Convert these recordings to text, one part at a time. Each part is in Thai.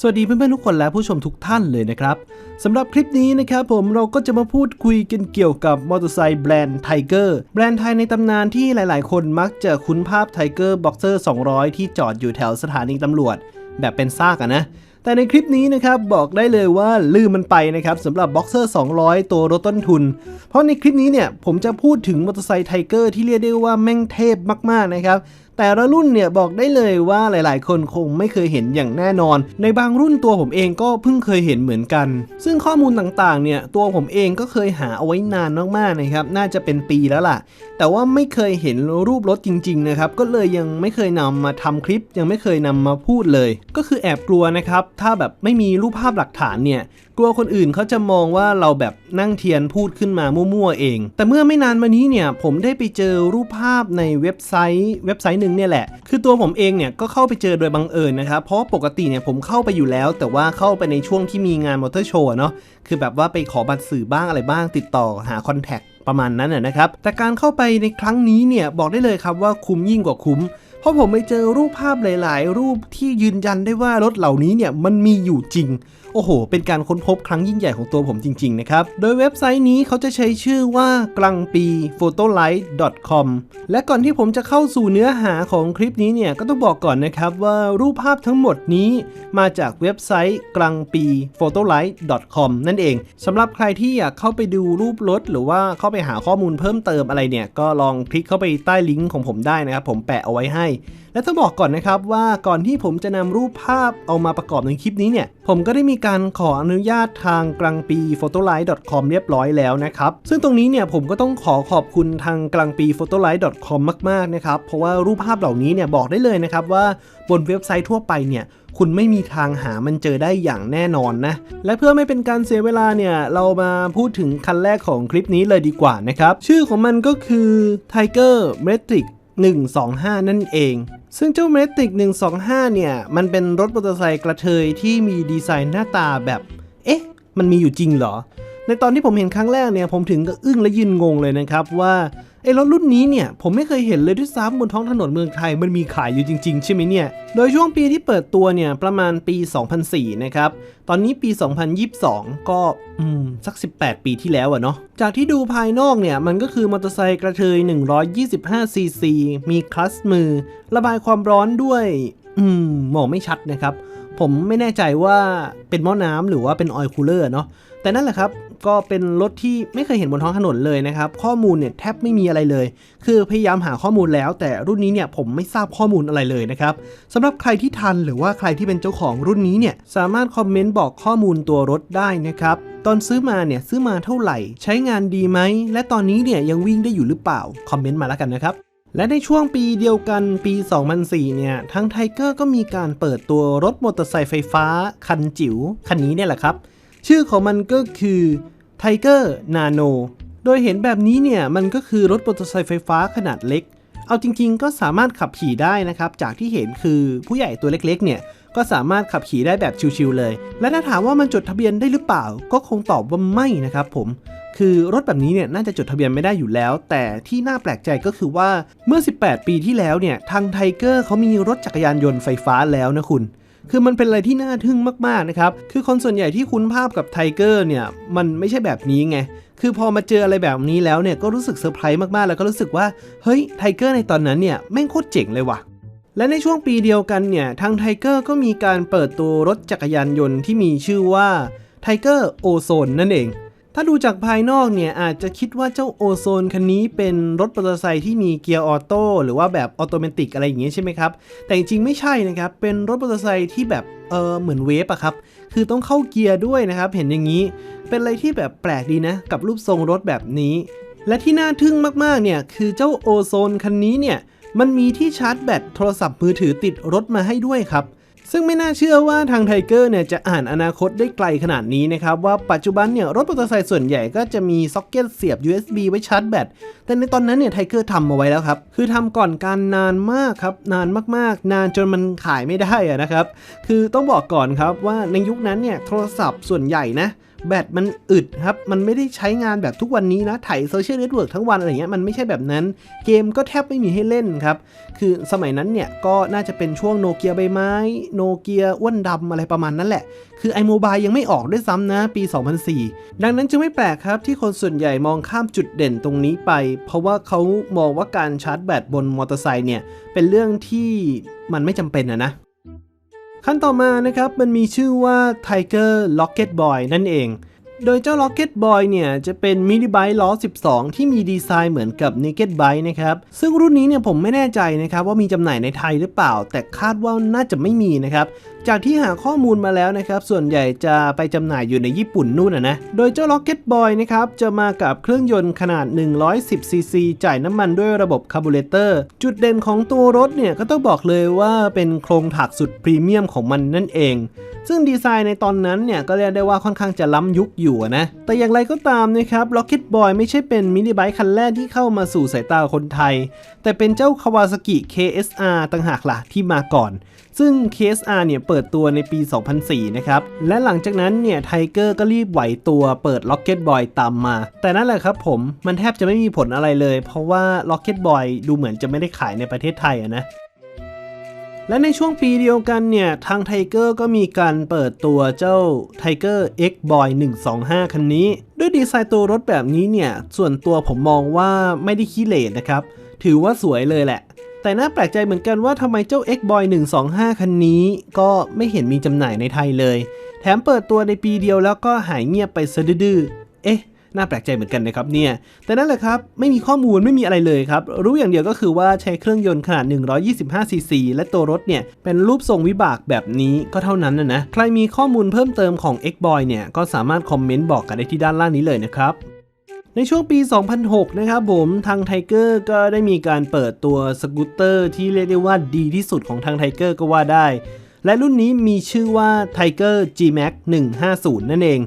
สวัสดีเพื่อนๆทุกคนและผู้ชมทุกท่านเลยนะครับสำหรับคลิปนี้นะครับผมเราก็จะมาพูดคุยกันเกี่ยวกับมอเตอร์ไซค์แบรนด์ไทเกอร์แบรนด์ไทยในตำนานที่หลายๆ คนมักจะคุ้นภาพไทเกอร์บ็อกเซอร์200 ที่จอดอยู่แถวสถานีตำรวจ แบบเป็นซากอะนะแต่ในคลิปนี้นะครับบอกได้เลยว่าลืมมันไปนะครับสำหรับบ็อกเซอร์200 ตัวรถต้นทุน เพราะในคลิปนี้เนี่ยผมจะพูดถึงมอเตอร์ไซค์ไทเกอร์ที่เรียกได้ว่าแม่งเทพมากๆนะครับ แต่ละรุ่นเนี่ยบอกได้เลยว่าหลาย ๆ คนคงไม่เคยเห็นอย่างแน่นอน ในบางรุ่นตัวผมเองก็เพิ่งเคยเห็นเหมือนกัน ซึ่งข้อมูลต่าง ๆ เนี่ยตัวผมเองก็เคยหาเอาไว้นานมาก ๆ นะครับ น่าจะเป็นปีแล้วล่ะ แต่ว่าไม่เคยเห็นรูปรถจริง ๆ นะครับ ก็เลยยังไม่เคยนำมาทำคลิป ยังไม่เคยนำมาพูดเลย ก็คือแอบกลัวนะครับ ถ้าแบบไม่มีรูปภาพหลักฐานเนี่ยกลัวคนอื่นเขาจะมองว่าเราแบบนั่งเทียนพูดขึ้นมามั่วๆเอง แต่เมื่อไม่นานมานี้เนี่ยผมได้ไปเจอรูปภาพในเว็บไซต์เว็บไซต์หนึ่งเนี่ยแหละ คือตัวผมเองเนี่ยก็เข้าไปเจอโดยบังเอิญนะครับ เพราะปกติเนี่ยผมเข้าไปอยู่แล้ว แต่ว่าเข้าไปในช่วงที่มีงานมอเตอร์โชว์เนาะ คือแบบว่าไปขอบัตรสื่อบ้างอะไรบ้างติดต่อหาคอนแทคประมาณนั้นนะนะครับ แต่การเข้าไปในครั้งนี้เนี่ยบอกได้เลยครับว่าคุ้มยิ่งกว่าคุ้มเพราะผมไปเจอรูปภาพหลาย ๆ รูปที่ยืนยันได้ว่ารถเหล่านี้เนี่ยมันมีอยู่จริง โอ้โห เป็นการค้นพบครั้งยิ่งใหญ่ของตัวผมจริง ๆ นะครับ โดยเว็บไซต์นี้เขาจะใช้ชื่อว่ากลังปี photolight.com และก่อนที่ผมจะเข้าสู่เนื้อหาของคลิปนี้เนี่ยก็ต้องบอกก่อนนะครับว่ารูปภาพทั้งหมดนี้มาจากเว็บไซต์กลังปี photolight.com นั่นเองสำหรับใครที่อยากเข้าไปดูรูปรถ หรือว่าเข้าไปหาข้อมูลเพิ่มเติมอะไรเนี่ยก็ลองคลิกเข้าไปใต้ลิงก์ของผมได้นะครับผมแปะเอาไว้ให้และต้องบอกก่อนนะครับว่าก่อนที่ผมจะนำรูปภาพเอามาประกอบในคลิปนี้เนี่ย ผมก็ได้มีการขออนุญาตทางกลางปี photolight.com เรียบร้อยแล้วนะครับ ซึ่งตรงนี้เนี่ยผมก็ต้องขอขอบคุณทางกลางปี photolight.com มากๆนะครับ เพราะว่ารูปภาพเหล่านี้เนี่ยบอกได้เลยนะครับว่าบนเว็บไซต์ทั่วไปเนี่ยคุณไม่มีทางหามันเจอได้อย่างแน่นอนนะ และเพื่อไม่เป็นการเสียเวลาเนี่ย เรามาพูดถึงคันแรกของคลิปนี้เลยดีกว่านะครับ ชื่อของมันก็คือ Tiger Metric 125 นั่นเอง ซึ่งเจ้าเมติก125 เนี่ย มันเป็นรถมอเตอร์ไซค์กระเทยที่มีดีไซน์หน้าตาแบบ เอ๊ะ มันมีอยู่จริงเหรอ ในตอนที่ผมเห็นครั้งแรกเนี่ย ผมถึงกับอึ้งและยืนงงเลยนะครับว่า ไอ้รถรุ่นนี้เนี่ยผมไม่เคยเห็นเลยด้วยซ้ำบนท้องถนนเมืองไทยมันมีขายอยู่จริงๆ ใช่ไหมเนี่ย โดยช่วงปีที่เปิดตัวเนี่ยประมาณปี 2004 นะครับ ตอนนี้ปี 2022 ก็อืมสัก 18 ปีที่แล้วอะเนาะ จากที่ดูภายนอกเนี่ยมันก็คือมอเตอร์ไซค์กระเทย 125 ซีซี มีคลัสมือ ระบายความร้อนด้วย อืมมองไม่ชัดนะครับ ผมไม่แน่ใจว่าเป็นหม้อน้ำหรือว่าเป็นออยล์คูลเลอร์เนาะ แต่นั่นแหละครับก็เป็นรถที่ไม่เคยเห็นบนท้องถนนเลยนะครับ ข้อมูลเนี่ยแทบไม่มีอะไรเลย คือพยายามหาข้อมูลแล้ว แต่รุ่นนี้เนี่ยผมไม่ทราบข้อมูลอะไรเลยนะครับสำหรับใครที่ทันหรือว่าใครที่เป็นเจ้าของรุ่นนี้เนี่ยสามารถคอมเมนต์บอกข้อมูลตัวรถได้นะครับตอนซื้อมาเนี่ยซื้อมาเท่าไหร่ ใช้งานดีไหม และตอนนี้เนี่ยยังวิ่งได้อยู่หรือเปล่า คอมเมนต์มาแล้วกันนะครับและในช่วงปีเดียวกันปี 2004 เนี่ย ทางไทเกอร์ก็มีการเปิดตัวรถมอเตอร์ไซค์ไฟฟ้าคันจิ๋วคันนี้เนี่ยแหละครับ ชื่อของมันก็คือ Tiger Nano โดยเห็นแบบนี้เนี่ยมันก็คือรถมอเตอร์ไซค์ไฟฟ้าขนาดเล็ก เอาจริงๆ ก็สามารถขับขี่ได้นะครับ จากที่เห็นคือผู้ใหญ่ตัวเล็กๆ เนี่ยก็สามารถขับขี่ได้แบบชิวๆเลย และถ้าถามว่ามันจดทะเบียนได้หรือเปล่า ก็คงตอบว่าไม่นะครับผม คือรถแบบนี้เนี่ยน่าจะจดทะเบียนไม่ได้อยู่แล้ว แต่ที่น่าแปลกใจก็คือว่าเมื่อ 18 ปีที่แล้วเนี่ยทางไทเกอร์เขามีรถจักรยานยนต์ไฟฟ้าแล้วนะคุณ คือมันเป็นอะไรที่น่าทึ่งมากๆนะครับ คือคนส่วนใหญ่ที่คุ้นภาพกับไทเกอร์เนี่ย มันไม่ใช่แบบนี้ไง คือพอมาเจออะไรแบบนี้แล้วเนี่ย ก็รู้สึกเซอร์ไพรส์มากๆ แล้วก็รู้สึกว่า เฮ้ย ไทเกอร์ในตอนนั้นเนี่ย แม่งโคตรเจ๋งเลยว่ะและในช่วงปีเดียวกันเนี่ย ทางไทเกอร์ก็มีการเปิดตัวรถจักรยานยนต์ที่มีชื่อว่าไทเกอร์โอโซนนั่นเอง ถ้าดูจากภายนอกเนี่ยอาจจะคิดว่าเจ้าโอโซนคันนี้เป็นรถมอเตอร์ไซค์ที่มีเกียร์ออโต้หรือว่าแบบออโตเมติกอะไรอย่างเงี้ยใช่ไหมครับ แต่จริงๆไม่ใช่นะครับ เป็นรถมอเตอร์ไซค์ที่แบบเออเหมือนเวฟอะครับ คือต้องเข้าเกียร์ด้วยนะครับ เห็นอย่างนี้ เป็นอะไรที่แบบแปลกดีนะ กับรูปทรงรถแบบนี้ และที่น่าทึ่งมากๆเนี่ยคือเจ้าโอโซนคันนี้เนี่ยมันมีที่ชาร์จแบตโทรศัพท์มือถือติดรถมาให้ด้วยครับ ซึ่งไม่น่าเชื่อว่าทางไทเกอร์เนี่ยจะอ่านอนาคตได้ไกลขนาดนี้นะครับ ว่าปัจจุบันเนี่ยรถมอเตอร์ไซค์ส่วนใหญ่ก็จะมีซ็อกเก็ตเสียบ USB ไว้ชาร์จแบตแต่ในตอนนั้นเนี่ยไทเกอร์ทำมาไว้แล้วครับ คือทำก่อนการนานมากครับ นานมากๆ นานจนมันขายไม่ได้อะนะครับ คือต้องบอกก่อนครับว่าในยุคนั้นเนี่ยโทรศัพท์ส่วนใหญ่นะ แบตมันอึดครับ มันไม่ได้ใช้งานแบบทุกวันนี้นะถ่ายโซเชียลเน็ตเวิร์กทั้งวันอะไรเงี้ยมันไม่ใช่แบบนั้น เกมก็แทบไม่มีให้เล่นครับ คือสมัยนั้นเนี่ยก็น่าจะเป็นช่วงโนเกียใบไม้โนเกียอ้วนดำอะไรประมาณนั้นแหละ คือ iMobile ยังไม่ออกด้วยซ้ำนะปี 2004 ดังนั้นจึงไม่แปลกครับที่คนส่วนใหญ่มองข้ามจุดเด่นตรงนี้ไป เพราะว่าเขามองว่าการชาร์จแบตบนมอเตอร์ไซค์เนี่ยเป็นเรื่องที่มันไม่จำเป็นอะนะ ขั้นต่อมานะครับมันมีชื่อว่า Tiger Locket Boy นั่นเอง โดยเจ้า Locket Boy เนี่ย จะเป็นมินิไบค์ล้อ 12 ที่มีดีไซน์เหมือนกับ Naked Bike นะครับ ซึ่งรุ่นนี้เนี่ยผมไม่แน่ใจนะครับว่ามีจำหน่ายในไทยหรือเปล่า แต่คาดว่าน่าจะไม่มีนะครับ จากที่หาข้อมูลมาแล้วนะครับ ส่วนใหญ่จะไปจำหน่ายอยู่ในญี่ปุ่นนู่นนะนะ โดยเจ้า Rocket Boy นะครับ จะมากับเครื่องยนต์ขนาด 110 ซีซีจ่ายน้ำมันด้วยระบบคาร์บูเรเตอร์ จุดเด่นของตัวรถเนี่ยก็ต้องบอกเลยว่าเป็นโครงถักสุดพรีเมียมของมันนั่นเอง ซึ่งดีไซน์ในตอนนั้นเนี่ยก็เรียกได้ว่าค่อนข้างจะล้ำยุคอยู่นะ แต่อย่างไรก็ตามนะครับ Rocket Boy ไม่ใช่เป็นมินิไบค์คันแรกที่เข้ามาสู่สายตาคนไทย แต่เป็นเจ้า Kawasaki KSR ต่างหากล่ะที่มาก่อน ซึ่ง KSR เนี่ยเปิดตัวในปี 2004 นะครับ และหลังจากนั้นเนี่ยไทเกอร์ก็รีบไหวตัวเปิด Rocket Boy ตามมา แต่นั่นแหละครับผมมันแทบจะไม่มีผลอะไรเลย เพราะว่า Rocket Boy ดูเหมือนจะไม่ได้ขายในประเทศไทยะนะและในช่วงปีเดียวกันเนี่ย ทางไทเกอร์ก็มีการเปิดตัวเจ้า Tiger X Boy 125 คันนี้ ด้วยดีไซน์ตัวรถแบบนี้เนี่ย ส่วนตัวผมมองว่าไม่ได้ขี้เหร่นะครับ ถือว่าสวยเลยแหละ แต่น่าแปลกใจเหมือนกันว่าทำไมเจ้า X Boy 125 คันนี้ ก็ไม่เห็นมีจำหน่ายในไทยเลย แถมเปิดตัวในปีเดียวแล้วก็หายเงียบไปซะดื้อเอ๊ะน่าแปลกใจเหมือนกันนะครับเนี่ย แต่นั่นแหละครับ ไม่มีข้อมูลไม่มีอะไรเลยครับ รู้อย่างเดียวก็คือว่าใช้เครื่องยนต์ขนาด 125 ซีซี และตัวรถเนี่ย เป็นรูปทรงวิบากแบบนี้ก็เท่านั้นนะนะ ใครมีข้อมูลเพิ่มเติมของ X-Boy เนี่ย ก็สามารถคอมเมนต์บอกกันได้ที่ด้านล่างนี้เลยนะครับ ในช่วงปี 2006 นะครับผม ทางไทเกอร์ก็ได้มีการเปิดตัวสกูตเตอร์ที่เรียกได้ว่าดีที่สุดของทางไทเกอร์ก็ว่าได้ และรุ่นนี้มีชื่อว่า Tiger G-Max 150 นั่นเอง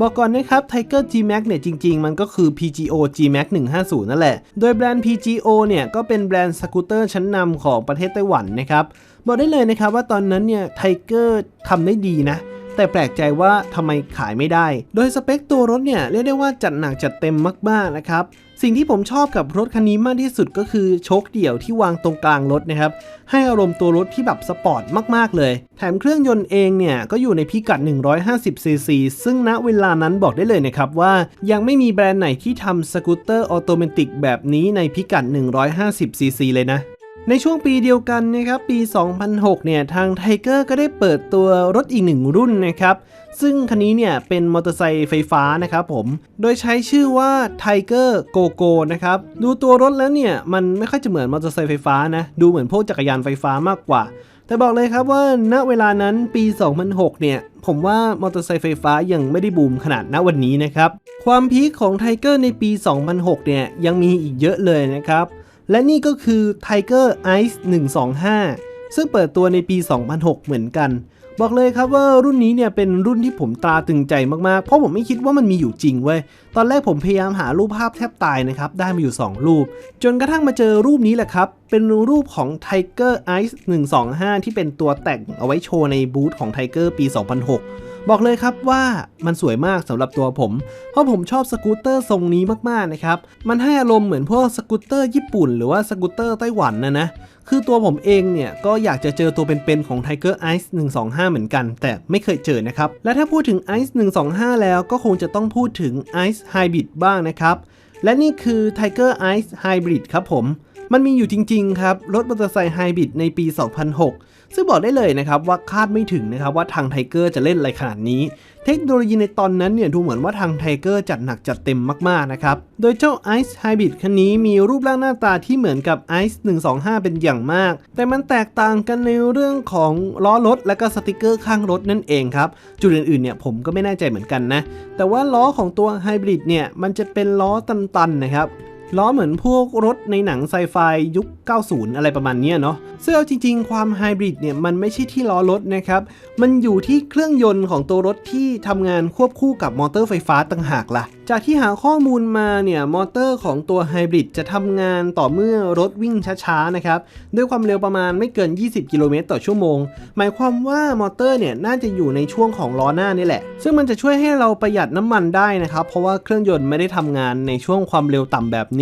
บอกก่อนนะครับ Tiger G-Max เนี่ยจริง ๆ มันก็คือ PGO G-Max 150 นั่นแหละ โดยแบรนด์ PGO เนี่ยก็เป็นแบรนด์สกูตเตอร์ชั้นนำของประเทศไต้หวันนะครับ บอกได้เลยนะครับว่าตอนนั้นเนี่ย Tiger ทำได้ดีนะ แต่แปลกใจว่าทำไมขายไม่ได้ โดยสเปคตัวรถเนี่ยเรียกได้ว่าจัดหนักจัดเต็มมากๆนะครับ สิ่งที่ผมชอบกับรถคันนี้มากที่สุดก็คือโชคเดี่ยวที่วางตรงกลางรถนะครับ ให้อารมณ์ตัวรถที่แบบสปอร์ตมากๆเลย แถมเครื่องยนต์เองเนี่ยก็อยู่ในพิกัด 150ซีซีซึ่งณเวลานั้นบอกได้เลยนะครับว่ายังไม่มีแบรนด์ไหนที่ทำสกูตเตอร์ออโตเมติกแบบนี้ในพิกัด 150ซีซีเลยนะ ในช่วงปีเดียวกันนะครับปี 2006 เนี่ยทางไทเกอร์ก็ได้เปิดตัวรถอีกหนึ่งรุ่นนะครับ ซึ่งคันนี้เนี่ยเป็นมอเตอร์ไซค์ไฟฟ้านะครับผม โดยใช้ชื่อว่า Tiger Go Go นะครับ ดูตัวรถแล้วเนี่ย มันไม่ค่อยจะเหมือนมอเตอร์ไซค์ไฟฟ้านะ ดูเหมือนพวกจักรยานไฟฟ้ามากกว่า แต่บอกเลยครับว่าณเวลานั้นปี 2006 เนี่ยผมว่ามอเตอร์ไซค์ไฟฟ้ายังไม่ได้บูมขนาดณวันนี้นะครับ ความพีคของไทเกอร์ในปี 2006 เนี่ยยังมีอีกเยอะเลยนะครับ และนี่ก็คือ Tiger Ice 125 ซึ่งเปิดตัวในปี 2006 เหมือนกัน บอกเลยครับว่ารุ่นนี้เนี่ยเป็นรุ่นที่ผมตราตึงใจมากๆ เพราะผมไม่คิดว่ามันมีอยู่จริงเว้ย ตอนแรกผมพยายามหารูปภาพแทบตายนะครับ ได้มาอยู่ 2 รูป จนกระทั่งมาเจอรูปนี้แหละครับ เป็นรูปของ Tiger Ice 125 ที่เป็นตัวแต่งเอาไว้โชว์ในบูธของ Tiger ปี 2006 บอกเลยครับว่ามันสวยมากสำหรับตัวผม เพราะผมชอบสกูตเตอร์ทรงนี้มากๆนะครับ มันให้อารมณ์เหมือนพวกสกูตเตอร์ญี่ปุ่น หรือว่าสกูตเตอร์ไต้หวันนะนะ คือตัวผมเองเนี่ย ก็อยากจะเจอตัวเป็นๆของ Tiger Ice 125 เหมือนกัน แต่ไม่เคยเจอนะครับ และถ้าพูดถึง Ice 125 แล้วก็คงจะต้องพูดถึง Ice Hybrid บ้างนะครับ และนี่คือ Tiger Ice Hybrid ครับผม มันมีอยู่จริงๆครับ รถมอเตอร์ไซค์ไฮบริดในปี 2006 ซึ่งบอกได้เลยนะครับว่าคาดไม่ถึงนะครับว่าทางไทเกอร์จะเล่นอะไรขนาดนี้ เทคโนโลยีในตอนนั้นเนี่ยดูเหมือนว่าทางไทเกอร์จัดหนักจัดเต็มมากๆนะครับ โดยเจ้า Ice Hybrid คันนี้มีรูปร่างหน้าตาที่เหมือนกับ Ice 125 เป็นอย่างมาก แต่มันแตกต่างกันในเรื่องของล้อรถและก็สติกเกอร์ข้างรถนั่นเองครับ จุดอื่นๆเนี่ยผมก็ไม่แน่ใจเหมือนกันนะ แต่ว่าล้อของตัว Hybrid เนี่ยมันจะเป็นล้อตันๆนะครับ ล้อเหมือนพวกรถในหนังไซไฟยุค 90 อะไรประมาณนี้เนาะซึ่งเอาจริง ๆ ความไฮบริดเนี่ยมันไม่ใช่ที่ล้อรถนะครับ มันอยู่ที่เครื่องยนต์ของตัวรถที่ทำงานควบคู่กับมอเตอร์ไฟฟ้าต่างหากล่ะ จากที่หาข้อมูลมาเนี่ยมอเตอร์ของตัวไฮบริดจะทำงานต่อเมื่อรถวิ่งช้าๆนะครับ ด้วยความเร็วประมาณไม่เกิน 20 กิโลเมตรต่อชั่วโมง หมายความว่ามอเตอร์เนี่ยน่าจะอยู่ในช่วงของล้อหน้านี่แหละ ซึ่งมันจะช่วยให้เราประหยัดน้ำมันได้นะครับ เพราะว่าเครื่องยนต์ไม่ได้ทำงานในช่วงความเร็วต่ำแบบนี้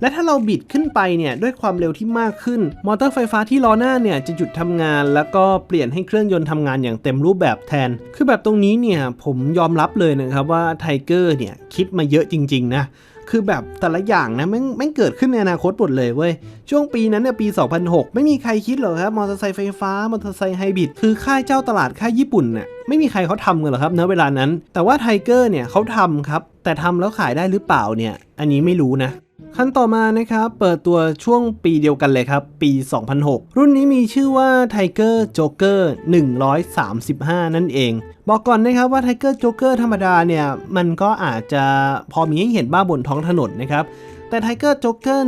และถ้าเราบิดขึ้นไปเนี่ยด้วยความเร็วที่มากขึ้น มอเตอร์ไฟฟ้าที่ล้อหน้าเนี่ยจะหยุดทำงาน แล้วก็เปลี่ยนให้เครื่องยนต์ทำงานอย่างเต็มรูปแบบแทน คือแบบตรงนี้เนี่ยผมยอมรับเลยนะครับว่าไทเกอร์เนี่ยคิดมาเยอะจริง ๆ นะคือแบบแต่ละอย่างนะแม่งแม่งเกิดขึ้นในอนาคตหมดเลยเว้ย ช่วงปีนั้นเนี่ยปี 2006 ไม่มีใครคิดหรอกครับ มอเตอร์ไซค์ไฟฟ้า มอเตอร์ไซค์ไฮบริดคือค่ายเจ้าตลาดค่ายญี่ปุ่นน่ะไม่มีใครเขาทำกันหรอกครับณเวลานั้น แต่ว่าไทเกอร์เนี่ยเขาทำครับ แต่ทำแล้วขายได้หรือเปล่าเนี่ย อันนี้ไม่รู้นะ ขั้นต่อมานะครับเปิดตัวช่วงปีเดียวกันเลยครับ ปี 2006 รุ่นนี้มีชื่อว่า Tiger Joker 135 นั่นเอง บอกก่อนนะครับว่า Tiger Joker ธรรมดาเนี่ย มันก็อาจจะพอมีให้เห็นบ้างบนท้องถนนนะครับ แต่ Tiger Joker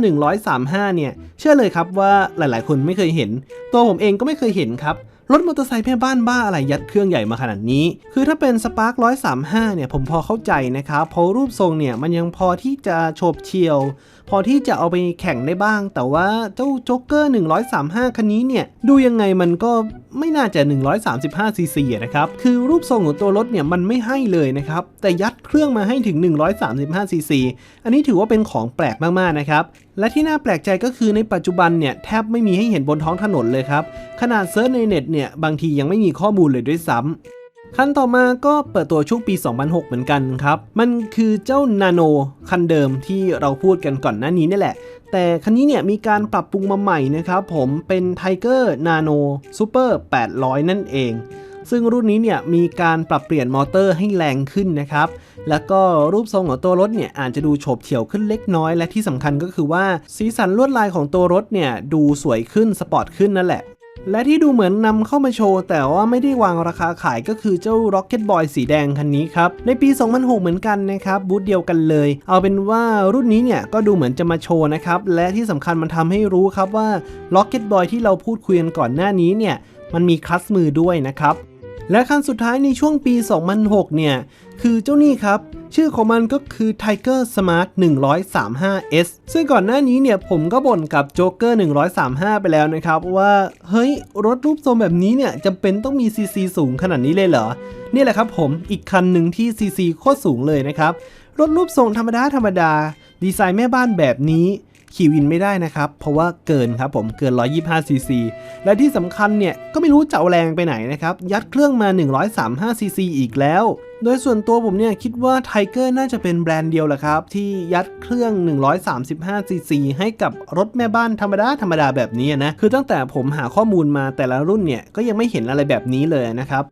135 เนี่ย เชื่อเลยครับว่าหลายๆ คนไม่เคยเห็น ตัวผมเองก็ไม่เคยเห็นครับ รถมอเตอร์ไซค์แม่บ้านบ้าอะไรยัดเครื่องใหญ่มาขนาดนี้ คือถ้าเป็น Spark 135 เนี่ยผมพอเข้าใจนะครับเพราะรูปทรงเนี่ยมันยังพอที่จะโฉบเฉี่ยว พอที่จะเอาไปแข่งได้บ้าง แต่ว่าเจ้าโจ๊กเกอร์ 135 คันนี้เนี่ย ดูยังไงมันก็ไม่น่าจะ 135 ซีซีนะครับ คือรูปทรงของตัวรถเนี่ยมันไม่ให้เลยนะครับ แต่ยัดเครื่องมาให้ถึง 135 ซีซี อันนี้ถือว่าเป็นของแปลกมากๆนะครับ และที่น่าแปลกใจก็คือในปัจจุบันเนี่ยแทบไม่มีให้เห็นบนท้องถนนเลยครับ ขนาดเซิร์ชในเน็ตเนี่ยบางทียังไม่มีข้อมูลเลยด้วยซ้ำ คันต่อมาก็เปิดตัวช่วงปี 2006 เหมือนกันครับ มันคือเจ้านาโนคันเดิมที่เราพูดกันก่อนหน้านี้นี่แหละ แต่คันนี้เนี่ยมีการปรับปรุงมาใหม่นะครับผมเป็น Tiger Nano Super 800 นั่นเอง ซึ่งรุ่นนี้เนี่ยมีการปรับเปลี่ยนมอเตอร์ให้แรงขึ้นนะครับ แล้วก็รูปทรงของตัวรถเนี่ยอาจจะดูโฉบเฉี่ยวขึ้นเล็กน้อย และที่สำคัญก็คือว่าสีสันลวดลายของตัวรถเนี่ยดูสวยขึ้นสปอร์ตขึ้นนั่นแหละ และที่ดูเหมือนนำเข้ามาโชว์ แต่ว่าไม่ได้วางราคาขายก็คือเจ้า Rocket Boy สีแดงคันนี้ครับ ในปี 2006 เหมือนกันนะครับบูธเดียวกันเลย เอาเป็นว่ารุ่นนี้เนี่ยก็ดูเหมือนจะมาโชว์นะครับ และที่สำคัญมันทำให้รู้ครับว่า Rocket Boy ที่เราพูดคุยกันก่อนหน้านี้เนี่ยมันมีคลัสมือด้วยนะครับ และคันสุดท้ายในช่วงปี 2006 เนี่ย คือเจ้านี่ครับ ชื่อของมันก็คือ Tiger Smart 135S ซึ่งก่อนหน้านี้เนี่ยผมก็บ่นกับ Joker 135 ไปแล้วนะครับ ว่าเฮ้ย รถรูปทรงแบบนี้เนี่ยจำเป็นต้องมี CC สูงขนาดนี้เลยเหรอ นี่แหละครับผมอีกคันหนึ่งที่ CC โคตรสูงเลยนะครับ รถรูปทรงธรรมดาธรรมดา ดีไซน์แม่บ้านแบบนี้ ขี่วินไม่ได้นะครับ เพราะว่าเกินครับผมเกิน 125 ซีซี และที่สำคัญเนี่ย ก็ไม่รู้จะเอาแรงไปไหนนะครับ ยัดเครื่องมา 135 ซีซีอีกแล้ว โดยส่วนตัวผมเนี่ยคิดว่า Tiger น่าจะเป็นแบรนด์เดียวแหละครับ ที่ยัดเครื่อง 135 ซีซีให้กับรถแม่บ้านธรรมดาธรรมดาแบบนี้นะ คือตั้งแต่ผมหาข้อมูลมาแต่ละรุ่นเนี่ยก็ยังไม่เห็นอะไรแบบนี้เลยนะครับ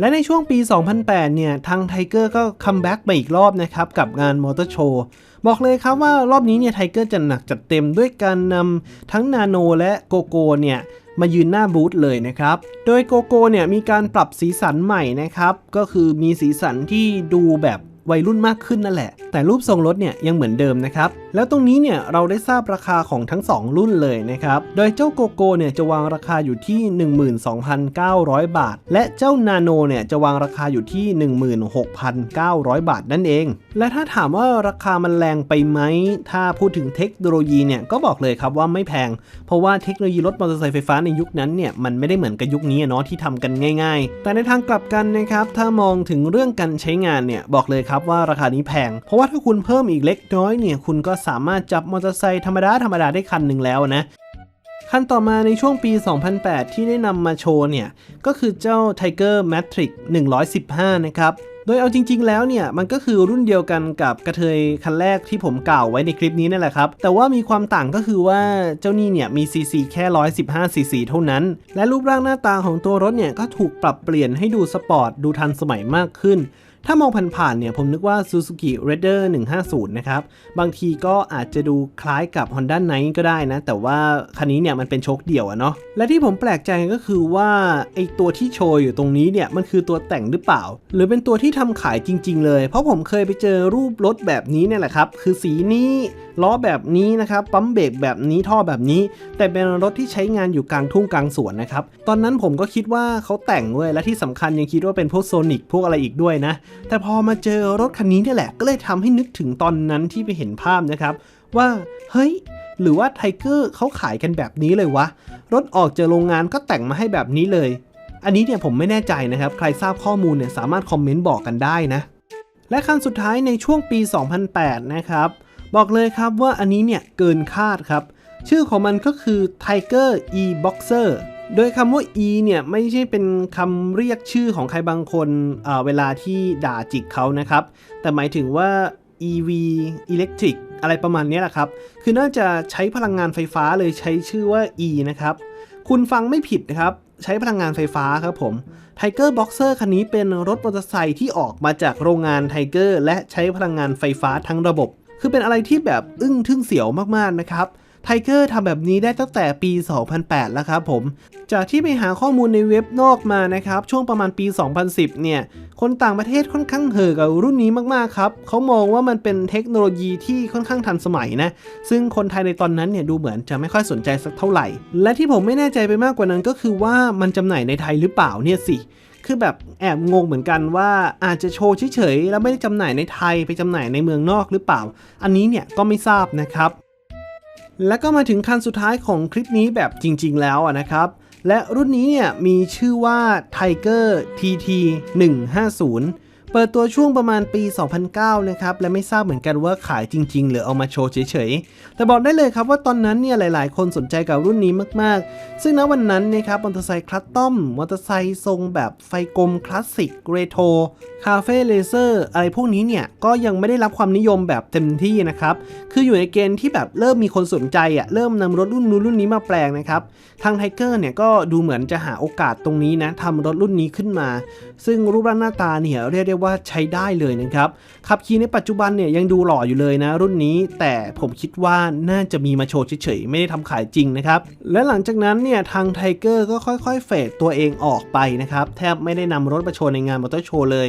และในช่วงปี 2008 เนี่ย ทางไทเกอร์ก็คัมแบ็กมาอีกรอบนะครับ กับงานมอเตอร์โชว์ บอกเลยครับว่ารอบนี้เนี่ยไทเกอร์จะหนักจัดเต็มด้วยการนำทั้งนาโนและโกโก้เนี่ยมายืนหน้าบูธเลยนะครับ โดยโกโก้เนี่ยมีการปรับสีสันใหม่นะครับ ก็คือมีสีสันที่ดูแบบวัยรุ่นมากขึ้นนั่นแหละ แต่รูปทรงรถเนี่ยยังเหมือนเดิมนะครับ แล้วตรงนี้เนี่ยเราได้ทราบราคาของทั้ง 2 รุ่นเลยนะครับ โดยเจ้าโกโก้เนี่ยจะวางราคาอยู่ที่ 12,900 บาท และเจ้านาโนเนี่ยจะวางราคาอยู่ที่ 16,900 บาทนั่นเอง และถ้าถามว่าราคามันแรงไปไหม ถ้าพูดถึงเทคโนโลยีเนี่ยก็บอกเลยครับว่าไม่แพง เพราะว่าเทคโนโลยีรถมอเตอร์ไซค์ไฟฟ้าในยุคนั้นเนี่ยมันไม่ได้เหมือนกับยุคนี้เนาะที่ทำกันง่าย ๆ แต่ในทางกลับกันนะครับถ้ามองถึงเรื่องการใช้งานเนี่ยบอกเลยครับว่าราคานี้แพง เพราะว่าถ้าคุณเพิ่มอีกเล็กน้อยเนี่ยคุณก็สามารถจับมอเตอร์ไซค์ธรรมดาธรรมดาได้คันหนึ่งแล้วนะคันต่อมาในช่วงปี 2008 ที่ได้นำมาโชว์เนี่ย ก็คือเจ้า Tiger Matrix 115 นะครับ โดยเอาจริง ๆ แล้วเนี่ย มันก็คือรุ่นเดียวกันกับกระเทยคันแรกที่ผมกล่าวไว้ในคลิปนี้นั่นแหละครับ แต่ว่ามีความต่างก็คือว่าเจ้านี่เนี่ยมี CC แค่ 115 CC เท่านั้น และรูปร่างหน้าตาของตัวรถเนี่ยก็ถูกปรับเปลี่ยนให้ดูสปอร์ตดูทันสมัยมากขึ้น ถ้ามองผ่านๆเนี่ยผมนึกว่า Suzuki Raider 150 นะครับ บางทีก็อาจจะดูคล้ายกับ Honda Knight ก็ได้นะ แต่ว่าคันนี้เนี่ยมันเป็นโชคเดี่ยวอะเนาะและที่ผมแปลกใจก็คือว่าไอตัวที่โชว์อยู่ตรงนี้เนี่ยมันคือตัวแต่งหรือเปล่า หรือเป็นตัวที่ทำขายจริง ๆ เลย เพราะผมเคยไปเจอรูปรถแบบนี้เนี่ยแหละครับ คือสีนี้ล้อแบบนี้นะครับปั๊มเบรกแบบนี้ท่อแบบนี้ แต่เป็นรถที่ใช้งานอยู่กลางทุ่งกลางสวนนะครับตอนนั้นผมก็คิดว่าเขาแต่งเว้ยและที่สำคัญยังคิดว่าเป็นพวกโซนิกพวกอะไรอีกด้วยนะ แต่พอมาเจอรถคันนี้นี่แหละก็เลยทำให้นึกถึงตอนนั้นที่ไปเห็นภาพนะครับว่าเฮ้ยหรือว่าไทเกอร์เขาขายกันแบบนี้เลยวะ รถออกจากโรงงานก็แต่งมาให้แบบนี้เลย อันนี้เนี่ยผมไม่แน่ใจนะครับ ใครทราบข้อมูลเนี่ยสามารถคอมเมนต์บอกกันได้นะ และคันสุดท้ายในช่วงปี 2008 นะครับ บอกเลยครับว่าอันนี้เนี่ยเกินคาดครับ ชื่อของมันก็คือ Tiger E-Boxer โดยคำว่า E เนี่ยไม่ใช่เป็นคำเรียกชื่อของใครบางคนเเวลาที่ด่าจิกเขานะครับ แต่หมายถึงว่า EV Electric อะไรประมาณนี้แหละครับ คือน่าจะใช้พลังงานไฟฟ้าเลยใช้ชื่อว่า E นะครับ คุณฟังไม่ผิดนะครับ ใช้พลังงานไฟฟ้าครับผม Tiger Boxer คันนี้เป็นรถมอเตอร์ไซค์ที่ออกมาจากโรงงาน Tiger และใช้พลังงานไฟฟ้าทั้งระบบ คือเป็นอะไรที่แบบอึ้งทึ่งเสียวมากๆนะครับไทเกอร์ทำแบบนี้ได้ตั้งแต่ปี 2008 แล้วครับผม จากที่ไปหาข้อมูลในเว็บนอกมานะครับ ช่วงประมาณปี 2010 เนี่ย คนต่างประเทศค่อนข้างเห่อกับรุ่นนี้มากๆครับ เขามองว่ามันเป็นเทคโนโลยีที่ค่อนข้างทันสมัยนะ ซึ่งคนไทยในตอนนั้นเนี่ยดูเหมือนจะไม่ค่อยสนใจสักเท่าไหร่ และที่ผมไม่แน่ใจไปมากกว่านั้นก็คือว่ามันจำหน่ายในไทยหรือเปล่าเนี่ยสิ คือแบบแอบงงเหมือนกันว่าอาจจะโชว์เฉยๆแล้วไม่ได้จำหน่ายในไทยไปจำหน่ายในเมืองนอกหรือเปล่า อันนี้เนี่ยก็ไม่ทราบนะครับ แล้วก็มาถึงคันสุดท้ายของคลิปนี้แบบจริง ๆ แล้วอะนะครับ และรุ่นนี้เนี่ยมีชื่อว่า Tiger TT 150 เปิดตัวช่วงประมาณปี 2009 นะครับ และไม่ทราบเหมือนกันว่าขายจริง ๆ หรือเอามาโชว์เฉยๆ แต่บอกได้เลยครับว่าตอนนั้นเนี่ยหลายๆ คนสนใจกับรุ่นนี้มากๆ ซึ่งณวันนั้นนะครับมอเตอร์ไซค์คลัตตอมมอเตอร์ไซค์ทรงแบบไฟกลมคลาสสิกเรโท คาเฟ่เลเซอร์อะไรพวกนี้เนี่ย ก็ยังไม่ได้รับความนิยมแบบเต็มที่นะครับ คืออยู่ในเกณฑ์ที่แบบเริ่มมีคนสนใจอะเริ่มนำรถรุ่นนู้นรุ่นนี้มาแปลงนะครับ ทางไทเกอร์เนี่ยก็ดูเหมือนจะหาโอกาสตรงนี้นะทำรถรุ่นนี้ขึ้นมา ซึ่งรูปร่างหน้าตาเนี่ยเรียกได้ว่าใช้ได้เลยนะครับขับขี่ในปัจจุบันเนี่ยยังดูหล่ออยู่เลยนะรุ่นนี้ แต่ผมคิดว่าน่าจะมีมาโชว์เฉยๆไม่ได้ทำขายจริงนะครับและหลังจากนั้นเนี่ยทางไทเกอร์ก็ค่อยๆเฟดตัวเองออกไปนะครับแทบไม่ได้นำรถมาโชว์ในงานมอเตอร์โชว์เลย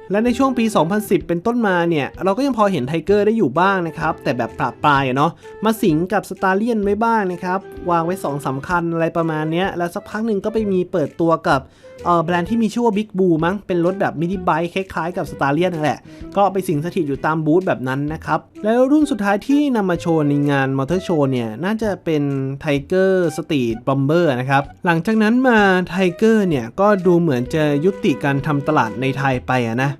และในช่วงปี 2010 เป็นต้นมาเนี่ย เราก็ยังพอเห็นไทเกอร์ได้อยู่บ้างนะครับ แต่แบบปราบปลายเนาะมาสิงกับสตาร์เลียนไว้บ้างนะครับ วางไว้2อสำคัญอะไรประมาณนี้แล้วสักพักหนึ่งก็ไปมีเปิดตัวกับแบรนด์ที่มีชื่อว่า Big b o มั้ง เป็นรถแบบมินิไบค์คล้ายๆกับสตาร์เลียนนั่นแหละ ก็ไปสิงสถิตอยู่ตามบูธแบบนั้นนะครับ แล้วรุ่นสุดท้ายที่นำมาโชว์ในงานมอเตอร์โชว์เนี่ย น่าจะเป็น Tiger Street Bomber นะครับ หลังจากนั้นมา Tiger เนี่ย ก็ดูเหมือนจะยุติการทำตลาดในไทยไปอะนะ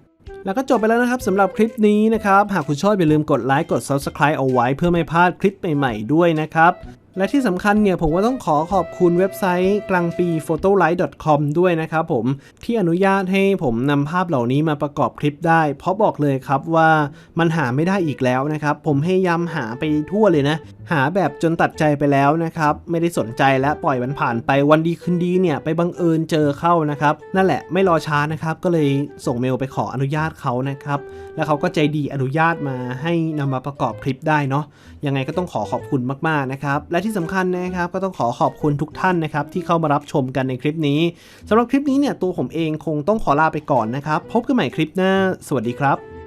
แล้วก็จบไปแล้วนะครับสำหรับคลิปนี้นะครับ หากคุณชอบอย่าลืมกดไลค์กด Subscribe เอาไว้เพื่อไม่พลาดคลิปใหม่ ๆ ด้วยนะครับ และที่สำคัญเนี่ยผมก็ต้องขอขอบคุณเว็บไซต์กลางปี photolight.com ด้วยนะครับผมที่อนุญาตให้ผมนำภาพเหล่านี้มาประกอบคลิปได้ เพราะบอกเลยครับว่ามันหาไม่ได้อีกแล้วนะครับ ผมพยายามหาไปทั่วเลยนะ หาแบบจนตัดใจไปแล้วนะครับ ไม่ได้สนใจและปล่อยมันผ่านไปวันดีคืนดีเนี่ยไปบังเอิญเจอเข้านะครับ นั่นแหละไม่รอช้านะครับ ก็เลยส่งเมลไปขออนุญาตเขานะครับ แล้วเขาก็ใจดีอนุญาตมาให้นำมาประกอบคลิปได้เนาะ ยังไงก็ต้องขอขอบคุณมากๆนะครับ และที่สำคัญนะครับก็ต้องขอขอบคุณทุกท่านนะครับที่เข้ามารับชมกันในคลิปนี้สำหรับคลิปนี้เนี่ยตัวผมเองคงต้องขอลาไปก่อนนะครับ พบกันใหม่คลิปหน้า สวัสดีครับ